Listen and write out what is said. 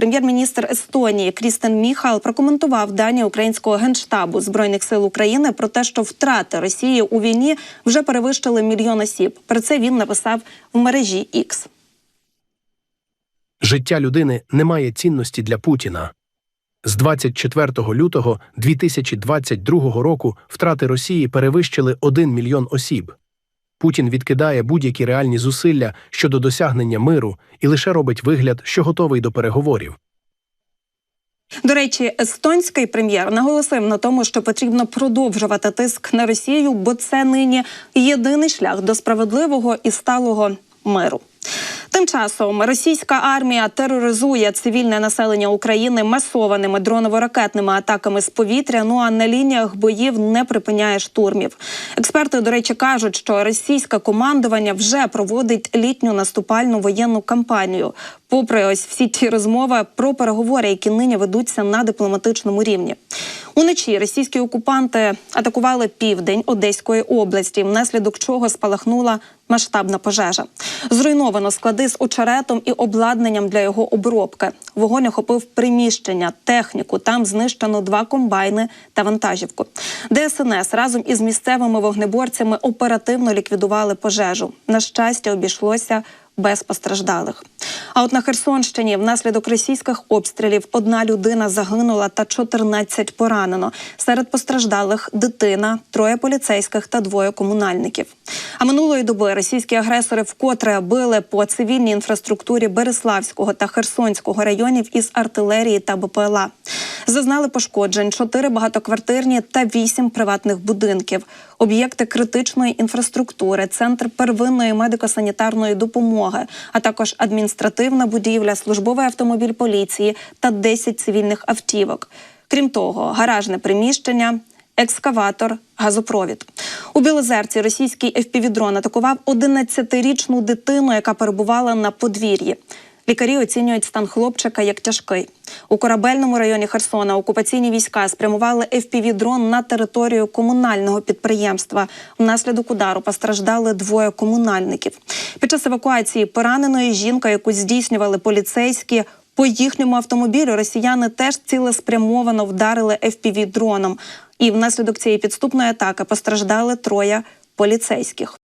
Прем'єр-міністр Естонії Крістен Міхал прокоментував дані українського генштабу збройних сил України про те, що втрати Росії у війні вже перевищили мільйон осіб. Про це він написав в мережі X. Життя людини не має цінності для Путіна. З 24 лютого 2022 року втрати Росії перевищили 1 мільйон осіб. Путін відкидає будь-які реальні зусилля щодо досягнення миру і лише робить вигляд, що готовий до переговорів. До речі, естонський прем'єр наголосив на тому, що потрібно продовжувати тиск на Росію, бо це нині єдиний шлях до справедливого і сталого миру. Тим часом російська армія тероризує цивільне населення України масованими дроново-ракетними атаками з повітря. Ну а на лініях боїв не припиняє штурмів. Експерти, до речі, кажуть, що російське командування вже проводить літню наступальну воєнну кампанію. Попри ось всі ті розмови про переговори, які нині ведуться на дипломатичному рівні. Уночі російські окупанти атакували південь Одеської області, внаслідок чого спалахнула масштабна пожежа. Зруйновано склади з очеретом і обладнанням для його обробки. Вогонь охопив приміщення, техніку. Там знищено два комбайни та вантажівку. ДСНС разом із місцевими вогнеборцями оперативно ліквідували пожежу. На щастя, обійшлося без постраждалих. А от на Херсонщині внаслідок російських обстрілів одна людина загинула та 14 поранено. Серед постраждалих дитина, троє поліцейських та двоє комунальників. А минулої доби російські агресори вкотре били по цивільній інфраструктурі Береславського та Херсонського районів із артилерії та БПЛА. Зазнали пошкоджень чотири багатоквартирні та вісім приватних будинків, об'єкти критичної інфраструктури, центр первинної медико-санітарної допомоги, а також адміністративна будівля, службовий автомобіль поліції та 10 цивільних автівок. Крім того, гаражне приміщення. Екскаватор, газопровід у Білозерці. Російський FPV-дрон атакував 11-річну дитину, яка перебувала на подвір'ї. Лікарі оцінюють стан хлопчика як тяжкий. У корабельному районі Херсона окупаційні війська спрямували FPV-дрон на територію комунального підприємства. Внаслідок удару постраждали двоє комунальників. Під час евакуації пораненої жінка, яку здійснювали поліцейські. По їхньому автомобілю росіяни теж цілеспрямовано вдарили FPV-дроном. І внаслідок цієї підступної атаки постраждали троє поліцейських.